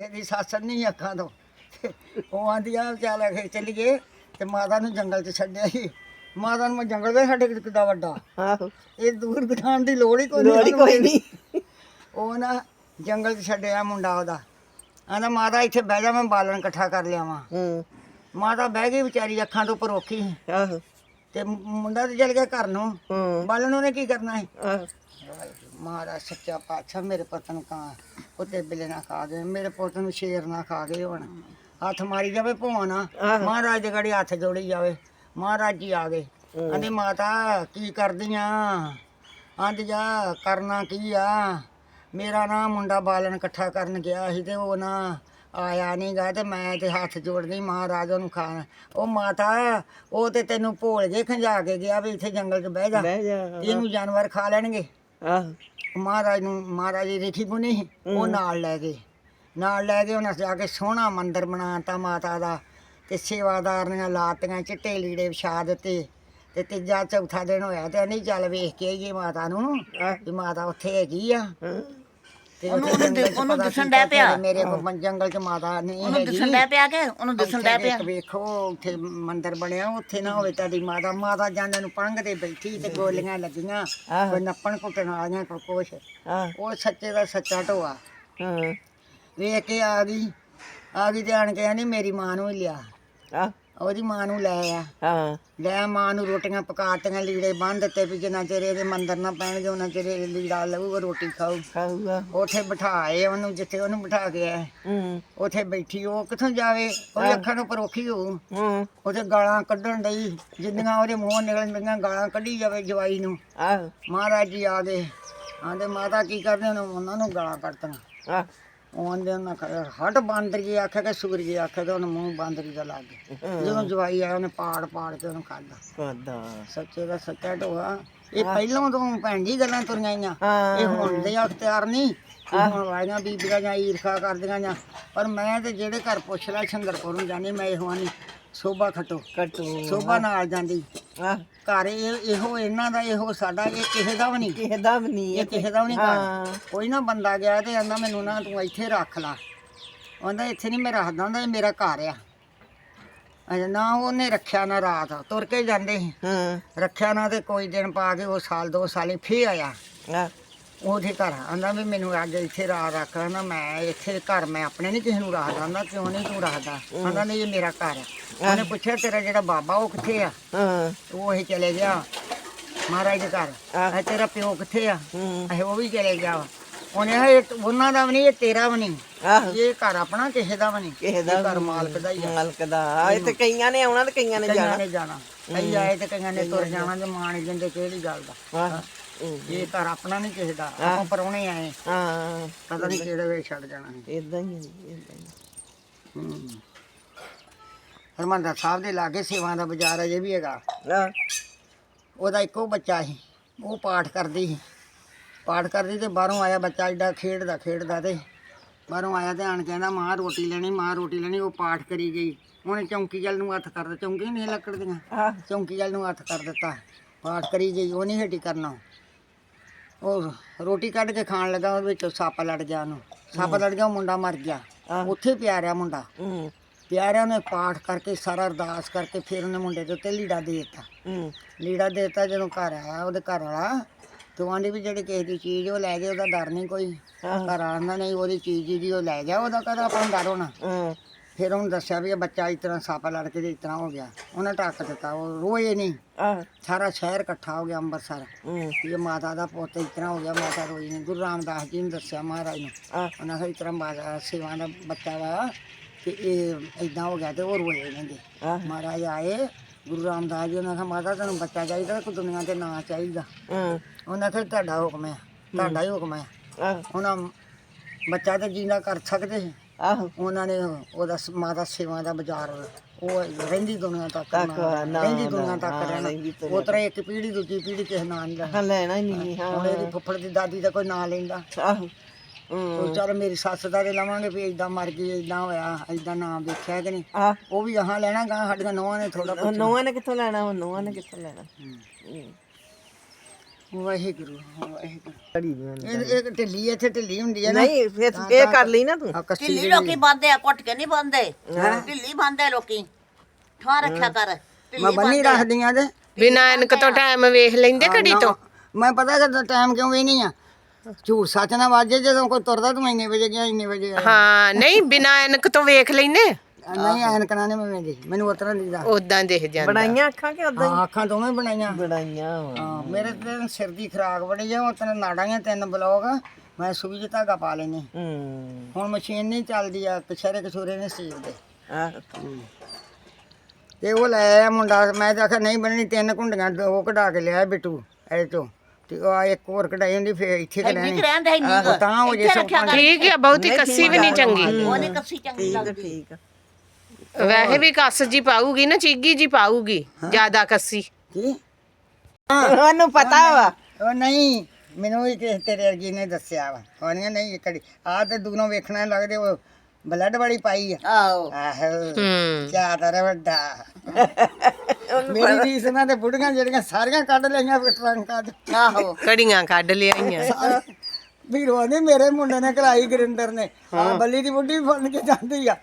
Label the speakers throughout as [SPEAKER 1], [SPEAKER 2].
[SPEAKER 1] ਇਹਦੀ ਸੱਸ ਨਹੀਂ ਅੱਖਾਂ ਤੋਂ। ਤੇ ਉਹ ਆਂਦੀ ਆ ਚੱਲ ਅਖੇ ਚੱਲੀਏ। ਤੇ ਮਾਤਾ ਨੂੰ ਜੰਗਲ 'ਚ ਛੱਡਿਆ ਸੀ। ਮਾਤਾ ਨੂੰ ਮੈਂ ਜੰਗਲ ਵਿੱਚ ਸਾਡੇ ਕਿੱਡਾ ਵੱਡਾ।
[SPEAKER 2] ਆਹੋ।
[SPEAKER 1] ਇਹ ਦੂਰ ਬਿਠਾਉਣ ਦੀ ਲੋੜ ਹੀ ਕੋਈ
[SPEAKER 2] ਲੋੜ ਹੀ
[SPEAKER 1] ਸਾਨੂੰ।
[SPEAKER 2] ਕੋਈ ਨਹੀਂ।
[SPEAKER 1] ਉਹ ਨਾ ਜੰਗਲ 'ਚ ਛੱਡਿਆ ਮੁੰਡਾ ਉਹਦਾ। ਆਂਦਾ ਮਾਤਾ ਇੱਥੇ ਬਹਿ ਜਾ ਮੈਂ ਬਾਲਣ ਇਕੱਠਾ ਕਰ ਲਿਆਵਾਂ।
[SPEAKER 2] ਹੂੰ।
[SPEAKER 1] ਮਾਤਾ ਬਹਿ ਗਈ ਵਿਚਾਰੀ ਅੱਖਾਂ ਤੋਂ ਪਰੋਖੀ
[SPEAKER 2] ਆਹੋ।
[SPEAKER 1] ਤੇ ਮੁ- ਮੁੰਡਾ ਤੇ ਚਲ ਗਿਆ ਘਰ ਨੂੰ।
[SPEAKER 2] ਹੂੰ।
[SPEAKER 1] ਬਾਲਣ ਉਹਨੇ ਕੀ ਕਰਨਾ ਹੈ
[SPEAKER 2] ਆਹੋ।
[SPEAKER 1] ਮਹਾਰਾਜ ਸੱਚਾ ਪਾਤਸ਼ਾਹ ਮੇਰੇ ਪੁੱਤ ਨੂੰ ਕਾਂ ਕੁੱਤੇ ਬਿੱਲੇ ਨਾ ਖਾ ਗਏ ਮੇਰੇ ਪੁੱਤ ਨੂੰ ਸ਼ੇਰ ਨਾ ਖਾ ਗਏ ਹੁਣ। ਹੱਥ ਮਾਰੀ ਜਾਵੇ ਭੋਂ ਨਾ। ਮਹਾਰਾਜ ਦੇ ਗੜੀ ਹੱਥ ਜੋੜੀ ਜਾਵੇ ਮਹਾਰਾਜ ਜੀ ਆ ਗਏ। ਆਂਦੀ ਮਾਤਾ ਕੀ ਕਰਦੀਆਂ? ਆਂਦੀ ਜਾ ਕਰਨਾ ਕੀ ਆ? ਮੇਰਾ ਨਾ ਮੁੰਡਾ ਬਾਲਣ ਇਕੱਠਾ ਕਰਨ ਗਿਆ ਸੀ ਤੇ ਉਹ ਨਾ ਆਇਆ ਨਹੀਂ ਗਾ ਤੇ ਮੈਂ ਤੇ ਹੱਥ ਜੋੜਦੀ ਮਹਾਰਾਜ ਉਹਨੂੰ ਖਾ ਉਹ ਮਾਤਾ ਉਹ ਤੇ ਤੈਨੂੰ ਭੋਲ ਜੇ ਖੰਜਾ ਕੇ ਗਿਆ ਵੀ ਇੱਥੇ ਜੰਗਲ 'ਚ ਬਹਿ ਜਾ। ਇਹਨੂੰ ਜਾਨਵਰ ਖਾ ਲੈਣਗੇ।
[SPEAKER 2] ਆਹੋ।
[SPEAKER 1] ਮਹਾਰਾਜ ਨੂੰ ਮਹਾਰਾਜ ਦੀ ਰਿਠੀ ਬੁਣੀ ਸੀ, ਉਹ ਨਾਲ ਲੈ ਗਏ। ਨਾਲ ਲੈ ਗਏ ਉਹਨਾਂ ਜਾ ਕੇ ਸੋਹਣਾ ਮੰਦਿਰ ਬਣਾਤਾ ਮਾਤਾ ਦਾ ਤੇ ਸੇਵਾਦਾਰ ਨੇ ਲਾਤੀਆਂ ਚਿੱਟੇ ਲੀੜੇ ਵਿਛਾ ਦਿੱਤੇ ਤੇ ਤੀਜਾ ਚੌਥਾ ਦਿਨ ਹੋਇਆ ਤੇ ਨਹੀਂ ਚੱਲ ਵੇਖ ਕੇ ਆਈਏ ਮਾਤਾ ਨੂੰ
[SPEAKER 2] ਆਹ।
[SPEAKER 1] ਵੀ ਮਾਤਾ ਉੱਥੇ ਹੈਗੀ ਆ। ਤੇ ਉਹਨੂੰ ਉਹਨੂੰ ਦਿਸਣ ਡੈ ਪਿਆ। ਮੇਰੇ ਕੋਲ ਜੰਗਲ ਚ ਮਾਤਾ ਨਹੀਂ ਉਹਨੂੰ ਦਿਸਣ ਡੈ ਪਿਆ ਕਿ ਉਹਨੂੰ ਦਿਸਣ ਡੈ ਪਿਆ? ਵੇਖੋ ਉੱਥੇ ਮੰਦਿਰ ਬਣਿਆ ਉੱਥੇ ਨਾ ਹੋਵੇ ਤੁਹਾਡੀ ਮਾਤਾ। ਮਾਤਾ ਜਾਂਦੇ ਨੂੰ ਪੰਗ ਤੇ ਬੈਠੀ ਤੇ ਗੋਲੀਆਂ ਲੱਗੀਆਂ
[SPEAKER 2] ਆਹੋ।
[SPEAKER 1] ਕੋਈ ਨੱਪਣ ਕੁੱਟਣ ਵਾਲੀਆਂ ਕੋਈ ਕੁਛ।
[SPEAKER 2] ਆਹ।
[SPEAKER 1] ਉਹ ਸੱਚੇ ਦਾ ਸੱਚਾ ਢੋਆ।
[SPEAKER 2] ਹਾਂ।
[SPEAKER 1] ਵੇਖ ਕੇ ਆ ਗਈ। ਆ ਗਈ ਤੇ ਆਣ ਕੇ ਕਹਿੰਦੀ ਮੇਰੀ ਮਾਂ ਨੂੰ ਹੀ ਲਿਆ।
[SPEAKER 2] ਆਹ।
[SPEAKER 1] ਉਹਦੀ ਮਾਂ ਨੂੰ ਲੈ ਆ।
[SPEAKER 2] ਹਾਂ।
[SPEAKER 1] ਲੈ ਮਾਂ ਨੂੰ ਰੋਟੀਆਂ ਪਕਾਤੀਆਂ ਲੀੜੇ ਬੰਨ ਦਿੱਤੇ ਵੀ ਜਿੰਨਾ ਚਿਰ ਇਹਦੇ ਮੰਦਰ ਨਾ ਪੈਣਗੇ ਉਹਨਾਂ ਚਿਰ ਇਹ ਲੀੜਾ ਲਊਗਾ ਰੋਟੀ ਖਾਊ।
[SPEAKER 2] ਖਾਊਗਾ।
[SPEAKER 1] ਉੱਥੇ ਬਿਠਾਏ ਉਹਨੂੰ ਜਿੱਥੇ ਉਹਨੂੰ ਬਿਠਾ ਆਏ
[SPEAKER 2] ਹੂੰ।
[SPEAKER 1] ਉੱਥੇ ਬੈਠੀ ਉਹ ਕਿੱਥੋਂ ਜਾਵੇ? ਉਹ ਅੱਖਾਂ ਨੂੰ ਪਰੋਖੀ ਹੋਊ
[SPEAKER 2] ਹੂੰ।
[SPEAKER 1] ਉਹਦੇ ਗਾਲਾਂ ਕੱਢਣ ਡਈ ਜਿੰਨੀਆਂ ਉਹਦੇ ਮੂੰਹੋਂ ਨਿਕਲਣ ਗਾਲਾਂ ਕੱਢੀ ਜਾਵੇ ਜਵਾਈ ਨੂੰ।
[SPEAKER 2] ਆਹ।
[SPEAKER 1] ਮਹਾਰਾਜ ਜੀ ਆ ਗਏ। ਆਂਦੇ ਮਾਤਾ ਕੀ ਕਰਦੇ ਉਹਨਾਂ ਨੂੰ ਗਾਲਾਂ ਕੱਢਤੀਆਂ।
[SPEAKER 2] ਆਹ।
[SPEAKER 1] ਉਹਨਾਂ ਕਹੇ ਹਟ ਬਾਂਦਰ ਜੀ ਆਖਿਆ ਕਿ ਸੂਰ ਜੀ ਆਖਿਆ ਤੇ ਉਹਨੂੰ ਮੂੰਹ ਬਾਂਦਰੀ ਦਾ ਲੱਗ ਗਿਆ ਜਦੋਂ ਜਵਾਈ ਆਇਆ ਉਹਨੇ ਪਾੜ ਪਾੜ ਕੇ ਉਹਨੂੰ ਖਾਦਾ
[SPEAKER 2] ਕੋਦਾ
[SPEAKER 1] ਸੱਚੇ ਦਾ ਸੱਚਾ ਢੋਆ। ਇਹ ਪਹਿਲਾਂ ਤੋਂ ਭੈਣ ਜੀ ਗੱਲਾਂ ਤੁਰੀਆਂ ਆਈਆਂ। ਇਹ ਹੁਣ ਦੇ ਅਖਤਿਆਰ ਨਹੀਂ। ਹੁਣ ਵਾਲੀਆਂ ਬੀਬੀਆਂ ਜਾਂ ਈਰਖਾ ਕਰਦੀਆਂ ਜਾਂ। ਪਰ ਮੈਂ ਤੇ ਜਿਹੜੇ ਘਰ ਪੁੱਛ ਲੈ ਛੰਦਰਪੁਰ ਨੂੰ ਜਾਣੀ ਮੈਂ ਇਹੋ ਆਨੀ। ਸੋਭਾ ਖਟੋ
[SPEAKER 2] ਕਟੂ
[SPEAKER 1] ਸੋਭਾ ਨਾਲ ਜਾਂਦੀ।
[SPEAKER 2] ਆਹ
[SPEAKER 1] ਘਰ ਇਹ ਇਹੋ ਇਹਨਾਂ ਦਾ ਇਹੋ ਸਾਡਾ ਇਹ ਕਿਸੇ ਦਾ ਵੀ ਨਹੀਂ।
[SPEAKER 2] ਕਿਸੇ ਦਾ ਵੀ ਨਹੀਂ
[SPEAKER 1] ਇਹ ਕਿਸੇ ਦਾ ਵੀ ਨਹੀਂ
[SPEAKER 2] ਹਾਂ।
[SPEAKER 1] ਘਰ ਕੋਈ ਨਾ ਬੰਦਾ ਗਿਆ ਤੇ ਕਹਿੰਦਾ ਮੈਨੂੰ ਨਾ ਤੂੰ ਇੱਥੇ ਰੱਖ ਲਾ। ਕਹਿੰਦਾ ਇੱਥੇ ਨਹੀਂ ਮੈਂ ਰੱਖਦਾ ਹੁੰਦਾ ਇਹ ਮੇਰਾ ਘਰ ਆ। ਅਜੇ ਨਾ ਉਹਨੇ ਰੱਖਿਆ ਨਾ ਰਾਤ ਤੁਰ ਕੇ ਜਾਂਦੇ ਸੀ।
[SPEAKER 2] ਹਾਂ।
[SPEAKER 1] ਰੱਖਿਆ ਨਾ ਤੇ ਕੋਈ ਦਿਨ ਪਾ ਕੇ ਉਹ ਸਾਲ ਦੋ ਸਾਲੇ ਫੇਰ ਆਇਆ।
[SPEAKER 2] ਆਹ
[SPEAKER 1] ਉਹਦੇ ਘਰ ਆਂਦਾ ਵੀ ਮੈਨੂੰ ਅੱਜ ਇੱਥੇ ਰਾਤ ਰੱਖ ਨਾ ਮੈਂ ਇੱਥੇ ਘਰ ਮੈਂ ਆਪਣੇ ਨਹੀਂ ਕਿਸੇ ਨੂੰ ਰੱਖਦਾ ਆਂਦਾ ਕਿਉਂ ਨਹੀਂ ਤੂੰ ਰੱਖਦਾ? ਆਂਦਾ ਨਹੀਂ ਇਹ ਮੇਰਾ ਘਰ ਆ। ਉਹਨੇ ਪੁੱਛਿਆ ਤੇਰਾ ਜਿਹੜਾ ਬਾਬਾ ਉਹ ਕਿੱਥੇ ਆ?
[SPEAKER 2] ਹਾਂ।
[SPEAKER 1] ਉਹ ਇਹ ਚਲੇ ਗਿਆ ਮਹਾਰਾਜ ਦੇ ਘਰ। ਇਹ ਤੇਰਾ ਪਿਓ ਕਿੱਥੇ ਆ? ਇਹ ਉਹ ਵੀ ਚਲੇ ਗਿਆ ਉਹਨੇ ਇਹ ਉਹਨਾਂ ਦਾ ਵੀ ਨਹੀਂ ਇਹ ਤੇਰਾ ਵੀ ਨਹੀਂ
[SPEAKER 2] ਆਹ।
[SPEAKER 1] ਇਹ ਘਰ ਆਪਣਾ ਕਿਸੇ ਦਾ ਵੀ ਨਹੀਂ
[SPEAKER 2] ਕਿਸੇ ਦਾ
[SPEAKER 1] ਘਰ ਮਾਲਕ ਦਾ ਹੀ ਆ।
[SPEAKER 2] ਮਾਲਕ ਦਾ। ਇਹ ਤੇ ਕਈਆਂ ਨੇ ਆਉਣਾ ਤੇ ਕਈਆਂ ਨੇ
[SPEAKER 1] ਕਈਆਂ
[SPEAKER 2] ਜਾਣਾ।
[SPEAKER 1] ਨੇ ਜਾਣਾ। ਕਈ ਆਏ ਤੇ ਕਈਆਂ ਨੇ ਤੁਰ ਜਾਣਾ ਤੇ ਮਾਂ ਨਹੀਂ ਦਿੰਦੇ ਕਿਹੜੀ ਗੱਲ ਦਾ।
[SPEAKER 2] ਹੂੰ।
[SPEAKER 1] ਇਹ ਘਰ ਆਪਣਾ ਨਹੀਂ ਕਿਸੇ ਦਾ ਆਪਾਂ ਪਰਉਣੇ ਆਏ।
[SPEAKER 2] ਹਾਂ।
[SPEAKER 1] ਪਤਾ ਨਹੀਂ ਕਿਹੜੇ ਵੇਲੇ ਛੱਡ ਜਾਣਾ ਹੈ
[SPEAKER 2] ਇਦਾਂ ਹੀ ਹੈ, ਏਦਾਂ ਹੀ
[SPEAKER 1] ਹਰਮੰਦਰ ਸਾਹਿਬ ਦੇ ਲਾਗੇ ਸੇਵਾ ਦਾ ਬਾਜ਼ਾਰ ਅਜੇ ਵੀ ਹੈਗਾ। ਉਹਦਾ ਇੱਕੋ ਬੱਚਾ ਸੀ ਉਹ ਪਾਠ ਕਰਦੀ ਸੀ। ਪਾਠ ਕਰਦੀ ਤੇ ਬਾਹਰੋਂ ਆਇਆ ਬੱਚਾ ਏਡਾ ਖੇਡਦਾ ਖੇਡਦਾ ਤੇ ਬਾਹਰੋਂ ਆਇਆ ਤੇ ਆਣ ਕਹਿੰਦਾ ਮਾਂ ਰੋਟੀ ਲੈਣੀ ਮਾਂ ਰੋਟੀ ਲੈਣੀ। ਉਹ ਪਾਠ ਕਰੀ ਗਈ। ਉਹਨੇ ਚੌਂਕੀ ਜਲ ਨੂੰ ਹੱਥ ਕਰ ਦਿੱਤਾ। ਚੌਂਕੀ ਨਹੀਂ ਲੱਕੜ ਦੀਆਂ। ਚੌਂਕੀ ਜਲ ਨੂੰ ਹੱਥ ਕਰ ਦਿੱਤਾ। ਪਾਠ ਕਰੀ ਗਈ ਉਹ ਨਹੀਂ ਹਟੀ ਕਰਨਾ। ਉਹ ਰੋਟੀ ਕੱਢ ਕੇ ਖਾਣ ਲੱਗਾ ਉਹਦੇ ਵਿੱਚੋਂ ਸੱਪ ਲੜ ਗਿਆ ਉਹਨੂੰ। ਸੱਪ ਲੜ ਗਿਆ ਉਹ ਮੁੰਡਾ ਮਰ ਗਿਆ। ਉੱਥੇ ਪਿਆ ਰਿਹਾ ਮੁੰਡਾ। ਪਿਆਰਿਆਂ ਨੇ ਪਾਠ ਕਰਕੇ ਸਾਰਾ ਅਰਦਾਸ ਕਰਕੇ ਫਿਰ ਉਹਨੇ ਮੁੰਡੇ ਦੇ ਉੱਤੇ ਲੀੜਾ ਦੇ ਦਿੱਤਾ। ਲੀੜਾ ਦੇ ਦਿੱਤਾ ਜਦੋਂ ਘਰ ਆਇਆ ਉਹਦੇ ਘਰ ਵਾਲਾ ਤੂੰ ਆਂਦੀ ਵੀ ਜਿਹੜੀ ਕਿਸੇ ਦੀ ਚੀਜ਼ ਉਹ ਲੈ ਗਿਆ ਉਹਦਾ ਡਰ ਨਹੀਂ ਕੋਈ। ਘਰ ਆਂਦਾ ਨਹੀਂ ਉਹਦੀ ਚੀਜ਼ ਜਿਹਦੀ ਉਹ ਲੈ ਗਿਆ ਉਹਦਾ ਕਦਾ ਆਪਾਂ ਡਰ ਹੋਣਾ। ਫਿਰ ਉਹਨੂੰ ਦੱਸਿਆ ਵੀ ਇਹ ਬੱਚਾ ਇਸ ਤਰ੍ਹਾਂ ਸੱਪ ਲੜ ਕੇ ਤੇ ਇਸ ਤਰ੍ਹਾਂ ਹੋ ਗਿਆ। ਉਹਨੇ ਟੱਕ ਦਿੱਤਾ ਉਹ ਰੋਏ ਨਹੀਂ।
[SPEAKER 2] ਆਹ।
[SPEAKER 1] ਸਾਰਾ ਸ਼ਹਿਰ ਇਕੱਠਾ ਹੋ ਗਿਆ ਅੰਮ੍ਰਿਤਸਰ।
[SPEAKER 2] ਹੂੰ।
[SPEAKER 1] ਵੀ ਇਹ ਮਾਤਾ ਦਾ ਪੁੱਤ ਇਸ ਤਰ੍ਹਾਂ ਹੋ ਗਿਆ ਮਾਤਾ ਰੋਈ ਨਹੀਂ। ਗੁਰੂ ਰਾਮਦਾਸ ਜੀ ਨੇ ਦੱਸਿਆ ਮਹਾਰਾਜ ਨੂੰ।
[SPEAKER 2] ਆਹ।
[SPEAKER 1] ਉਹਨਾਂ ਇਸ ਤਰ੍ਹਾਂ ਮਾਤਾ ਸੇਵਾ ਦਾ ਬੱਚਾ ਵਾ ਕਿ ਇਹ ਇਦਾਂ ਹੋ ਗਿਆ ਤੇ ਉਹ ਰੋਏ ਨੇਗੇ
[SPEAKER 2] ਆਹ।
[SPEAKER 1] ਮਹਾਰਾਜ ਆਏ ਗੁਰੂ ਰਾਮਦਾਸ ਜੀ ਉਹਨਾਂ ਕਿਹਾ ਮਾਤਾ ਤੈਨੂੰ ਬੱਚਾ ਚਾਹੀਦਾ ਕੋਈ ਦੁਨੀਆ ਤੇ ਨਾ ਚਾਹੀਦਾ।
[SPEAKER 2] ਹਾਂ।
[SPEAKER 1] ਉਹਨਾਂ ਕਿਹਾ ਤੁਹਾਡਾ ਹੁਕਮ ਹੈ ਤੁਹਾਡਾ ਹੀ ਹੁਕਮ ਹੈ।
[SPEAKER 2] ਆਹ।
[SPEAKER 1] ਉਹਨਾਂ ਬੱਚਾ ਤੇ ਜੀਣਾ ਕਰ ਸਕਦੇ ਸੀ।
[SPEAKER 2] ਆਹੋ
[SPEAKER 1] ਉਹਨਾਂ ਨੇ ਉਹਦਾ ਸ- ਮਾਤਾ ਸੇਵਾ ਦਾ ਬਾਜ਼ਾਰ ਉਹ ਰਹਿੰਦੀ ਦੁਨੀਆ ਤੱਕ
[SPEAKER 2] ਤੱਕ
[SPEAKER 1] ਨਾ-
[SPEAKER 2] ਨਾ-
[SPEAKER 1] ਰਹਿੰਦੀ ਦੁਨੀਆ
[SPEAKER 2] ਨਾ,
[SPEAKER 1] ਤੱਕ
[SPEAKER 2] ਹਾਂ,
[SPEAKER 1] ਰਹਿਣਾ।
[SPEAKER 2] ਰਹਿੰਦੀ
[SPEAKER 1] ਉਹ ਤਰ੍ਹਾਂ ਇੱਕ ਪੀੜੀ ਦੂਜੀ ਪੀੜੀ ਕਿਸੇ ਨਾਂ ਨਹੀਂ ਲੈਣਾ
[SPEAKER 2] ਹਾਂ ਲੈਣਾ ਹੀ ਨਹੀਂ ਹਾਂ।
[SPEAKER 1] ਹੁਣ ਇਹਦੀ ਫੁੱਫੜ ਦੀ ਦਾਦੀ ਦਾ ਕੋਈ ਨਾਂ ਲੈਂਦਾ।
[SPEAKER 2] ਆਹੋ। ਹੂੰ।
[SPEAKER 1] ਉਹ ਚੱਲ ਮੇਰੀ ਸੱਸ ਦਾ ਤੇ ਲਵਾਂਗੇ ਵੀ ਇਦਾਂ ਮਰ ਗਈ ਇਦਾਂ ਹੋਇਆ ਇਦਾਂ ਨਾਮ ਵੇਖਿਆ ਕਿ ਨਹੀਂ?
[SPEAKER 2] ਆਹ।
[SPEAKER 1] ਉਹ ਵੀ ਆਹਾਂ ਲੈਣਾ ਗਾ ਸਾਡੀਆਂ ਨੋਹਾਂ ਨੇ ਥੋੜਾ
[SPEAKER 2] ਨੌਵਾਂ ਨੇ ਕਿੱਥੋਂ ਲੈਣਾ ਉਹ ਨੌਵਾਂ ਨੇ ਕਿੱਥੋਂ ਲੈਣਾ। ਹੂੰ।
[SPEAKER 1] ਵਾਹਿਗੁਰੂ ਵਾਹਿਗੁਰੂ।
[SPEAKER 2] ਘੜੀ ਦੀਆਂ ਨੇ।
[SPEAKER 1] ਇਹ ਇੱਕ ਢਿੱਲੀ ਇੱਥੇ ਢਿੱਲੀ ਹੁੰਦੀ ਹੈ ਨਾ।
[SPEAKER 2] ਨਹੀਂ ਫਿਰ ਇਹ ਕਰ ਲਈ ਨਾ ਤੂੰ।
[SPEAKER 1] ਆ ਕੱਸੀ
[SPEAKER 3] ਢਿੱਲੀ
[SPEAKER 1] ਜਿਹੜੀ
[SPEAKER 3] ਲੋਕੀ ਬੰਦੇ ਆ ਕੁੱਟ ਕੇ ਨਹੀਂ ਬੰਦੇ ਢਿੱਲੀ ਬੰਦੇ ਲੋਕੀ। ਠਾ ਰੱਖਿਆ ਕਰ
[SPEAKER 1] ਮੈਂ ਬੰਨੀ ਰੱਖਦੀਆਂ ਤੇ
[SPEAKER 4] ਬਿਨਾ ਐਨਕ ਤੋਂ ਟਾਈਮ ਵੇਖ ਲੈਂਦੇ ਘੜੀ ਤੋਂ।
[SPEAKER 1] ਮੈਂ ਪਤਾ ਕਿ ਟਾਈਮ ਕਿਉਂ ਵੀ ਨਹੀਂ ਆ? ਝੂਠ ਸੱਚ ਨਾ ਵਾਜੇ ਜਦੋਂ ਕੋਈ ਤੁਰਦਾ ਤੂੰ ਇੰਨੇ ਵਜੇ ਗਿਆ ਇੰਨੇ ਵਜੇ ਆਇਆ।
[SPEAKER 4] ਹਾਂ ਨਹੀਂ ਬਿਨਾ ਐਨਕ ਤੋਂ ਵੇਖ ਲੈਂਦੇ।
[SPEAKER 1] ਨਹੀਂ ਐਨਕਣਾ ਨੇ ਮੈਂ ਦੇ ਮੈਨੂੰ ਉਤਰਾ ਨਹੀਂ ਦਾ
[SPEAKER 4] ਉਦਾਂ ਦਿਖ ਜਾਂਦਾ।
[SPEAKER 2] ਬਣਾਈਆਂ ਅੱਖਾਂ ਕਿ ਉਦਾਂ
[SPEAKER 1] ਹਾਂ? ਅੱਖਾਂ ਦੋਵੇਂ ਬਣਾਈਆਂ।
[SPEAKER 2] ਬਣਾਈਆਂ
[SPEAKER 1] ਹਾਂ ਮੇਰੇ ਤੇ ਸਿਰ ਦੀ ਖਰਾਕ ਬੜੀ ਆ ਉਹ ਤਨ ਨਾੜਾਂ ਤਿੰਨ ਬਲੌਗ ਮੈਂ ਸੂਈ 'ਚ ਧਾਗਾ ਪਾ ਲੈਨੇ
[SPEAKER 2] ਹੂੰ।
[SPEAKER 1] ਹੁਣ ਮਸ਼ੀਨ ਨਹੀਂ ਚੱਲਦੀ ਆ ਕਛਰੇ ਕਛੂਰੇ ਨੇ ਸੀਵ ਦੇ।
[SPEAKER 2] ਆਹ।
[SPEAKER 1] ਤੇ ਉਹ ਲੈ ਆਇਆ ਮੁੰਡਾ ਮੈਂ ਤਾਂ ਆਖਿਆ ਨਹੀਂ ਬਣਨੀ ਤਿੰਨ ਕੁੰਡੀਆਂ ਦੋ ਕਢਾ ਕੇ ਲਿਆ ਬਿੱਟੂ ਇਹ ਤੋਂ ਤੇ ਉਹ ਇੱਕ ਹੋਰ ਕਢਾਈ ਹੁੰਦੀ ਫੇਰ ਇੱਥੇ ਕਿ ਲੈਣੀ। ਤਾਂ ਹੋ ਜੇ
[SPEAKER 4] ਠੀਕ ਆ ਬਹੁਤੀ ਕੱਸੀ ਵੀ ਨਹੀਂ ਚੰਗੀ।
[SPEAKER 3] ਉਹਨੇ ਕੱਸੀ ਚੰਗੀ
[SPEAKER 2] ਆ,
[SPEAKER 3] ਲੱਗਦੀ।
[SPEAKER 2] ਠੀਕ ਆ।
[SPEAKER 4] ਵੈਸੇ ਵੀ ਕੱਸ ਜੀ ਪਾਊਗੀ ਨਾ ਚੀਗੀ ਜੀ ਪਾਊਗੀ ਜ਼ਿਆਦਾ ਕੱਸੀ।
[SPEAKER 1] ਕੀ?
[SPEAKER 2] ਉਹਨੂੰ ਪਤਾ ਵਾ।
[SPEAKER 1] ਉਹ ਨਹੀਂ ਮੈਨੂੰ ਵੀ ਕਿਸੇ ਤੇਰੇ ਅਰਗੀ ਨੇ ਦੱਸਿਆ ਵਾ। ਉਹਨੇ ਨਹੀਂ ਇਹ ਕੜੀ ਆ ਤੇ ਦੂਰੋਂ ਵੇਖਣਾ ਲੱਗਦੇ ਉਹ ਬਲੱਡ ਵਾਲੀ ਪਾਈ ਆ।
[SPEAKER 3] ਆਹੋ।
[SPEAKER 1] ਆਹੋ
[SPEAKER 4] ਹੂੰ।
[SPEAKER 1] ਚਾਦਰ ਵੱਡਾ। ਮੇਰੀ ਰੀਸ ਨਾਲ ਤੇ ਬੁੜੀਆਂ ਜਿਹੜੀਆਂ ਸਾਰੀਆਂ ਕੱਢ ਲਈਆਂ ਫਿਰ ਟਰੰਕਾਂ ਚ
[SPEAKER 3] ਆਹੋ।
[SPEAKER 4] ਕੜੀਆਂ ਕੱਢ ਲਿਆਈਆਂ।
[SPEAKER 1] ਵੀਰੋ ਨੇ ਮੇਰੇ ਮੁੰਡੇ ਨੇ ਕਰਾਈ ਗਰਿੰਦਰ ਨੇ। ਆ ਬੱਲੀ ਦੀ ਬੁੱਢੀ ਵੀ ਬਣ ਕੇ ਜਾਂਦੀ ਆ।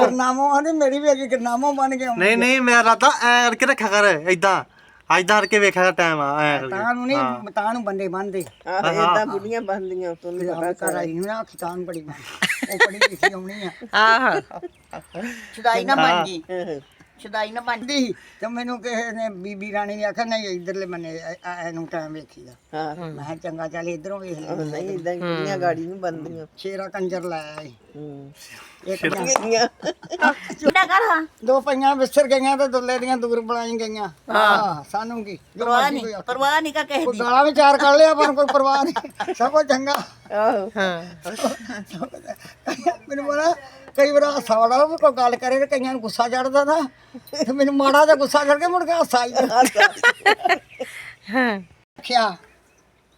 [SPEAKER 1] ਗਰਨਾਮੋ ਆਂਦੀ ਮੇਰੀ ਵੀ ਅੱਗੇ ਗਰਨਾਮੋ ਬਣ ਕੇ ਆਉਂਦੀ
[SPEAKER 5] ਨਹੀਂ ਨਹੀਂ ਮੇਰਾ ਰਾਤਾ ਐ ਕਰਕੇ ਰੱਖਿਆ ਕਰ ਐਦਾਂ ਕਰਕੇ ਵੇਖਿਆ ਕਰ ਟਾਈਮ ਆ ਐ ਕਰਕੇ।
[SPEAKER 1] ਤਾਂ ਨੂੰ ਨਹੀਂ ਤਾਂ ਨੂੰ ਬੰਦੇ
[SPEAKER 2] ਆਹ ਇਦਾਂ ਬੁੱਢੀਆਂ ਬੰਦੀਆਂ ਤੁਹਾਨੂੰ
[SPEAKER 1] ਆਪਣੇ ਘਰ ਆਈ ਨੂੰ ਨਾ ਖਿਤਾਨ ਬੜੀ ਉਹ ਬੜੀ ਲਿਖੀ ਆਉਣੀ ਆ।
[SPEAKER 4] ਆਹ।
[SPEAKER 3] ਛਦਾਈ ਨਾ ਬਣ ਗਈ। ਛਦਾਈ ਨਾ ਬਣ
[SPEAKER 1] ਦੀ ਤੇ ਮੈਨੂੰ ਕਿਸੇ ਨੇ ਬੀਬੀ ਰਾਣੀ ਨੇ ਆਖਿਆ ਨਹੀਂ ਇਧਰਲੇ ਬੰਨੇ ਇਹਨੂੰ ਟਾਈਮ ਵੇਖੀਦਾ।
[SPEAKER 2] ਹਾਂ।
[SPEAKER 1] ਮੈਂ ਕਿਹਾ ਚੰਗਾ ਚੱਲ ਇਧਰੋਂ ਵੇਖ ਲੈ।
[SPEAKER 2] ਨਹੀਂ ਇਦਾਂ ਹੀ ਬੁੱਢੀਆਂ ਗਾੜੀ ਨੂੰ ਬੰਦੀਆਂ
[SPEAKER 1] ਸ਼ੇਰਾ ਕੰਜਰ ਲਾਇਆ ਈ।
[SPEAKER 2] ਹੂੰ
[SPEAKER 3] ਕਰ ਹਾਂ।
[SPEAKER 1] ਦੋ ਪਈਆਂ ਵਿਸਰ ਗਈਆਂ ਤੇ ਦੁੱਲੇ ਦੀਆਂ ਦੂਰ ਬਣਾਈ ਗਈਆਂ। ਹਾਂ। ਸਾਨੂੰ ਕੀ? ਜੋ
[SPEAKER 3] ਪਰਵਾਹ
[SPEAKER 1] ਮਰਜ਼ੀ
[SPEAKER 3] ਨਹੀਂ
[SPEAKER 1] ਆਖੇ।
[SPEAKER 3] ਪਰਵਾਹ ਨਹੀਂ ਕਾ
[SPEAKER 1] ਕੋਈ
[SPEAKER 3] ਦੀ।
[SPEAKER 1] ਗਾਲਾਂ ਵੀ ਚਾਰ ਕੱਢ ਲਿਆ ਪਰ ਕੋਈ ਪਰਵਾਹ ਨਹੀਂ। ਸਭ ਕੁਝ ਚੰਗਾ।
[SPEAKER 2] ਆਹੋ।
[SPEAKER 4] ਹਾਂ।
[SPEAKER 1] ਮੈਨੂੰ ਬੜਾ ਕਈ ਵਾਰ ਹਾਸਾ ਵਾਲਾ ਵੀ ਕੋਈ ਗੱਲ ਕਰੇ ਤੇ ਕਈਆਂ ਨੂੰ ਗੁੱਸਾ ਚੜਦਾ ਨਾ। ਤੇ ਮੈਨੂੰ ਮਾੜਾ ਜਿਹਾ ਗੁੱਸਾ ਚੜ ਕੇ ਮੁੜ ਕੇ ਹਾਸਾ ਆਈ
[SPEAKER 4] ਹਾਂ।
[SPEAKER 1] ਰੱਖਿਆ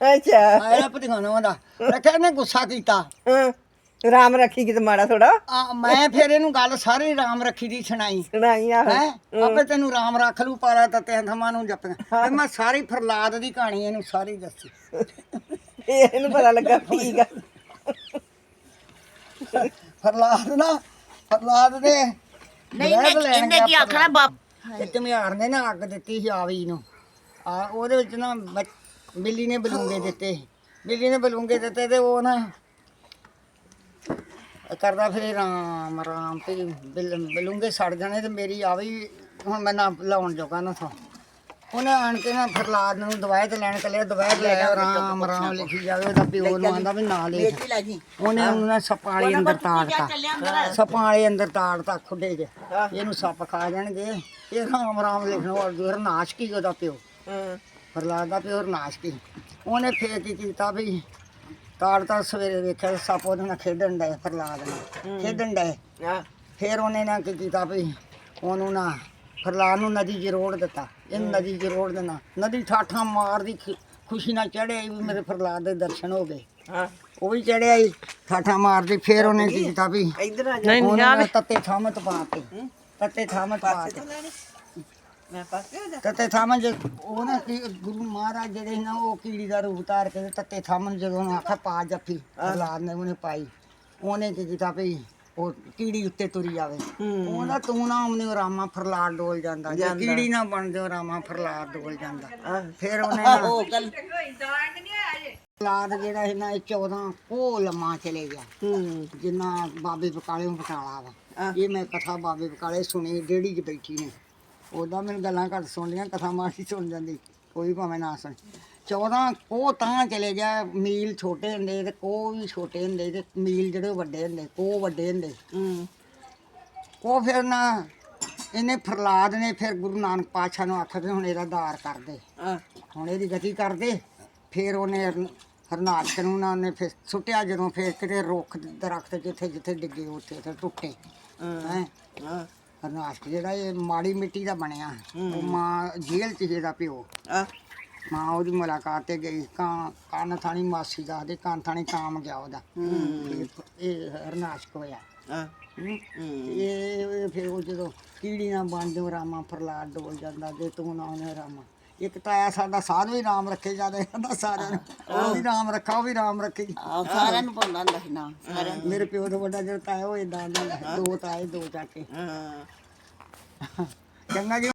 [SPEAKER 2] ਅੱਛਾ।
[SPEAKER 1] ਆਇਆ ਪਤੀਆਂ ਦਾ ਰੱਖਿਆ ਨੇ ਗੁੱਸਾ ਕੀਤਾ।
[SPEAKER 2] ਹਾਂ। ਰਾਮ ਰੱਖੀ ਕਿਤੇ ਮਾੜਾ ਥੋੜਾ।
[SPEAKER 1] ਆ, ਮੈਂ ਫਿਰ ਇਹਨੂੰ ਗੱਲ ਸਾਰੀ ਰਾਮ ਰੱਖੀ ਦੀ ਸੁਣਾਈ।
[SPEAKER 2] ਸੁਣਾਈ ਆ
[SPEAKER 1] ਹੈ? ਆਪੇ ਤੈਨੂੰ ਰਾਮ ਰੱਖ ਲੂ ਪਾਰਾ ਤਤੇ ਥਮਾਂ ਨੂੰ ਜਪੀਆਂ। ਤੇ ਮੈਂ ਸਾਰੀ ਫਰਲਾਦ ਦੀ ਕਹਾਣੀ ਇਹਨੂੰ ਸਾਰੀ ਦੱਸੀ।
[SPEAKER 2] ਇਹਨੂੰ ਪਤਾ ਲੱਗਾ ਠੀਕ ਆ।
[SPEAKER 1] ਫਰਲਾਦ ਨਾ ਫਰਲਾਦ ਦੇ
[SPEAKER 3] ਨਹੀਂ ਨਹੀਂ ਇਹਨੇ ਕੀ ਆਖਣਾ ਬਾਪ?
[SPEAKER 1] ਤੇ ਧਮਿਆਰ ਨੇ ਨਾ ਅੱਗ ਦਿੱਤੀ ਸੀ ਆਵੀ ਨੂੰ। ਆ ਉਹਦੇ ਵਿੱਚ ਨਾ ਬਿੱਲੀ ਨੇ ਬਲੂੰਗੇ ਦਿੱਤੇ। ਬਿੱਲੀ ਨੇ ਬਲੂੰਗੇ ਦਿੱਤੇ ਤੇ ਉਹ ਨਾ ਕਰਦਾ ਫਿਰ ਰਾਮ ਰਾਮ ਤੇ ਬਿਲ- ਬਲੂੰਗੇ ਸੜ ਜਾਣੇ ਤੇ ਮੇਰੀ ਆਵੀ ਹੁਣ ਮੈਂ ਨਾ ਲਾਉਣ ਜੋਗਾ ਨਾ ਥਾ ਉਹਨੇ ਆਣ ਕੇ ਨਾ ਫਰਲਾਦ ਨੂੰ ਦਵਾਈ ਤੇ ਲੈਣ ਕੱਲਿਆ ਦਵਾਈ ਲੈ ਆਇਆ ਰਾਮ ਰਾਮ ਲਿਖੀ ਜਾਵੇ ਉਹਦਾ ਪਿਓ ਨੂੰ ਆਂਦਾ ਵੀ ਨਾ ਲਿਖ
[SPEAKER 3] ਕੀ ਲੈ ਜੀ।
[SPEAKER 1] ਉਹਨੇ ਉਹਨੂੰ ਨਾ ਸੱਪਾਂ ਵਾਲੀ ਅੰਦਰ ਤਾੜਤਾ। ਸੱਪਾਂ ਵਾਲੇ ਅੰਦਰ ਤਾੜਤਾ ਖੁੱਡੇ 'ਚ। ਇਹਨੂੰ ਸੱਪ ਖਾ ਜਾਣਗੇ। ਇਹ ਰਾਮ ਰਾਮ ਲਿਖਣ ਵਾਲਾ ਦੂਰ ਨਾਸ਼ ਕੀ ਉਹਦਾ ਪਿਓ।
[SPEAKER 2] ਹਾਂ।
[SPEAKER 1] ਪ੍ਰਹਲਾਦ ਦਾ ਪਿਓ ਨਾਸ਼ ਕੀ। ਉਹਨੇ ਫੇਰ ਕੀ ਕੀਤਾ ਵੀ ਤਾੜਤਾ ਸਵੇਰੇ ਵੇਖਿਆ ਸੱਪ ਉਹਦੇ ਨਾਲ ਖੇਡਣ ਡਏ ਪ੍ਰਹਲਾਦ ਨਾਲ। ਖੇਡਣ ਡਏ। ਫੇਰ ਉਹਨੇ ਨਾ ਕੀ ਕੀਤਾ ਵੀ ਉਹਨੂੰ ਨਾ ਪ੍ਰਹਲਾਦ ਨੂੰ ਨਦੀ 'ਚ ਰੋੜ ਦਿੱਤਾ। ਇਹਨੂੰ ਨਦੀ 'ਚ ਰੋੜ ਦੇਣਾ। ਨਦੀ ਠਾਠਾਂ ਮਾਰਦੀ ਖੁ- ਖੁਸ਼ੀ ਨਾਲ ਚੜਿਆ ਵੀ ਮੇਰੇ ਪ੍ਰਹਲਾਦ ਦੇ ਦਰਸ਼ਨ ਹੋ ਗਏ।
[SPEAKER 2] ਹਾਂ।
[SPEAKER 1] ਉਹ ਵੀ ਚੜਿਆ ਹੀ ਠਾਠਾਂ ਮਾਰਦੀ ਫੇਰ ਉਹਨੇ ਕੀ ਕੀਤਾ ਵੀ
[SPEAKER 2] ਇੱਧਰ ਆ ਜਾ।
[SPEAKER 4] ਨਹੀਂ
[SPEAKER 1] ਉਹਨੇ ਤੱਤੇ ਥਾਮਤ ਪਾਤੇ ਤੱਤੇ ਥਾਮਤ ਪਾਤੇ
[SPEAKER 2] ਮੈਂ
[SPEAKER 1] ਤੱਤੇ ਥਾਮਤ ਜੇ ਉਹ ਨਾ ਕੀ ਗੁਰੂ ਮਹਾਰਾਜ ਜਿਹੜੇ ਸੀ ਨਾ ਉਹ ਕੀੜੀ ਦਾ ਰੂਪ ਧਾਰ ਕੇ ਤੇ ਤੱਤੇ ਥਾਮਤ ਜਦੋਂ ਉਹਨੇ ਆਖਿਆ ਪਾ ਜੱਫੀ। ਪ੍ਰਹਲਾਦ ਨੇ ਉਹਨੇ ਪਾਈ। ਉਹਨੇ ਕੀ ਕੀਤਾ ਭਈ ਉਹ ਕੀੜੀ ਉੱਤੇ ਤੁਰੀ ਜਾਵੇ। ਉਹਦਾ ਤੂੰ ਨਾ ਆਮਨੇ ਰਾਮਾ ਫਰਲਾਦ ਡੋਲ ਜਾਂਦਾ। ਜੇ ਕੀੜੀ ਨਾ ਬਣ ਜਾਓ ਰਾਮਾ ਫਰਲਾਦ ਡੋਲ ਜਾਂਦਾ। ਫਿਰ ਉਹਨੇ ਨਾ
[SPEAKER 3] ਉਹ ਗੱਲ
[SPEAKER 1] ਫਰਲਾਦ ਜਿਹੜਾ ਸੀ ਨਾ ਇਹ 14 ਕੋ ਲੰਮਾ ਚਲੇ ਗਿਆ। ਜਿੰਨਾ ਬਾਬੇ ਬਕਾਲੇ ਨੂੰ ਬਟਾਲਾ ਵਾ। ਇਹ ਮੈਂ ਕਥਾ ਬਾਬੇ ਬਕਾਲੇ ਸੁਣੀ ਡੇੜੀ 'ਚ ਬੈਠੀ ਨੇ ਉਹਦਾ ਮੈਨੂੰ ਗੱਲਾਂ ਘੱਟ ਸੁਣਦੀਆਂ ਕਥਾ ਮਾਸੀ ਸੁਣ ਜਾਂਦੀ ਕੋਈ ਭਾਵੇਂ ਨਾ ਸੁਣ। 14 ਕੋ ਤਾਂ ਚਲੇ ਗਿਆ ਮੀਲ ਛੋਟੇ ਹੁੰਦੇ ਤੇ ਕੋ ਵੀ ਛੋਟੇ ਹੁੰਦੇ ਤੇ ਮੀਲ ਜਿਹੜੇ ਵੱਡੇ ਹੁੰਦੇ ਕੋ ਵੱਡੇ ਹੁੰਦੇ।
[SPEAKER 2] ਹੂੰ।
[SPEAKER 1] ਉਹ ਫਿਰ ਨਾ ਇਹਨੇ ਪ੍ਰਹਲਾਦ ਨੇ ਫਿਰ ਗੁਰੂ ਨਾਨਕ ਪਾਤਸ਼ਾਹ ਨੂੰ ਆਖਿਆ ਵੀ ਹੁਣ ਇਹਦਾ ਦਾਰ ਕਰਦੇ।
[SPEAKER 2] ਆ
[SPEAKER 1] ਹੁਣ ਇਹਦੀ ਗਤੀ ਕਰਦੇ। ਫਿਰ ਉਹਨੇ ਹਰਨ- ਹਰਨਾਥ ਨੂੰ ਨਾ ਉਹਨੇ ਫਿਰ ਸੁੱਟਿਆ ਜਦੋਂ ਫਿਰ ਕਿਤੇ ਰੁੱਖ ਦਰਖਤ ਜਿੱਥੇ ਜਿੱਥੇ ਡਿੱਗੇ ਉੱਥੇ ਉੱਥੇ ਟੁੱਟੇ ਹੈ। ਹਰਨਾਥ ਜਿਹੜਾ ਇਹ ਮਾੜੀ ਮਿੱਟੀ ਦਾ ਬਣਿਆ ਉਹ ਮਾਂ ਜੇਲ੍ਹ ਚ ਇਹਦਾ ਪਿਓ।
[SPEAKER 2] ਆ
[SPEAKER 1] ਮਾਂ ਉਹਦੀ ਮੁਲਾਕਾਤ ਤੇ ਗਈ ਕਾਂ ਕੰਨ ਥਾਣੀ ਮਾਸੀ ਦਾ ਦੇ ਕੰਨ ਥਾਣੀ ਕਾਮ ਗਿਆ ਉਹਦਾ। ਇਹ- ਹਰਨਾਥ ਹੋਇਆ।
[SPEAKER 2] ਆ।
[SPEAKER 1] ਇਹ ਫਿਰ ਉਹ ਜਦੋਂ ਕੀੜੀ ਨਾ ਬਣ ਜਾਓ ਰਾਮਾ ਪ੍ਰਲਾਦ ਡੋਲ ਜਾਂਦਾ ਜੇ ਤੂੰ ਨਾ ਉਹਨੇ ਰਾਮਾ। ਇੱਕ ਤਾਇਆ ਸਾਡਾ ਸਾਧ ਵੀ ਨਾਮ ਰੱਖੇ ਜਾਂਦੇ ਕਹਿੰਦਾ ਸਾਰਿਆਂ ਨੂੰ। ਉਹ ਵੀ ਨਾਮ ਰੱਖਾ ਉਹ ਵੀ ਨਾਮ ਰੱਖੇ।
[SPEAKER 3] ਆਹ ਸਾਰਿਆਂ ਨੂੰ ਪਾਉਂਦਾ ਹੁੰਦਾ ਸੀ ਨਾ ਸਾਰਿਆਂ ਨੂੰ।
[SPEAKER 1] ਮੇਰੇ ਪਿਓ ਤੋਂ ਵੱਡਾ ਜਿਹੜਾ ਤਾਇਆ ਉਹ ਇਦਾਂ ਦਾ ਦੋ ਤਾਏ ਦੋ ਚਾਚੇ।
[SPEAKER 2] ਹਾਂ।
[SPEAKER 1] ਚੰਗਾ ਜੀ।